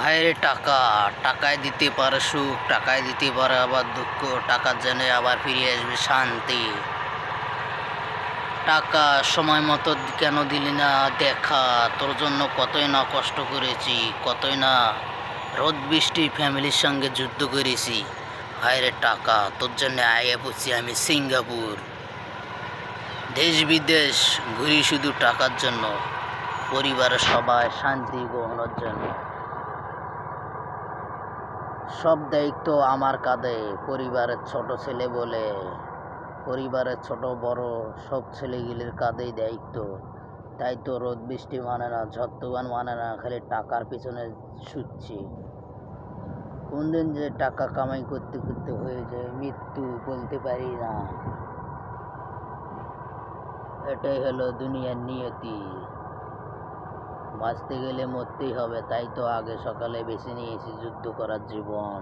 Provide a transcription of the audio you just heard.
হায় রে টাকা, টাকায় দিতে পারে সুখ, টাকায় দিতে পারে আবার দুঃখ টাকার জন্য আবার ফিরে আসবে শান্তি। টাকা সময় মতো কেন দিলি না? দেখা, তোর জন্য কতই না কষ্ট করেছি, কতই না রোদ বৃষ্টি ফ্যামিলির সঙ্গে যুদ্ধ করেছি। হায় রে টাকা, তোর জন্য আয়ে পড়ছি আমি সিঙ্গাপুর। দেশ বিদেশ, ঘুরি শুধু টাকার জন্য, পরিবারের সবাই শান্তি গ্রহণের জন্য। সব দায়িত্ব আমার কাঁধে। পরিবারের ছোট ছেলে বলে, পরিবারের ছোট বড় সব ছেলেগুলির কাঁধেই দায়িত্ব। তাই তো রোদ, বৃষ্টি মানে না ঝড় তুফান মানে না, খালি টাকার পিছনে ছুটছি। কোন দিন যে টাকা কামাই করতে করতে হয়ে যায়, মৃত্যু বলতে পারি না। এটাই হলো দুনিয়ার নিয়তি। বাঁচতে গেলে মরতেই হবে তাই তো আগে সকালে বেছে নিয়েছি যুদ্ধ করার জীবন।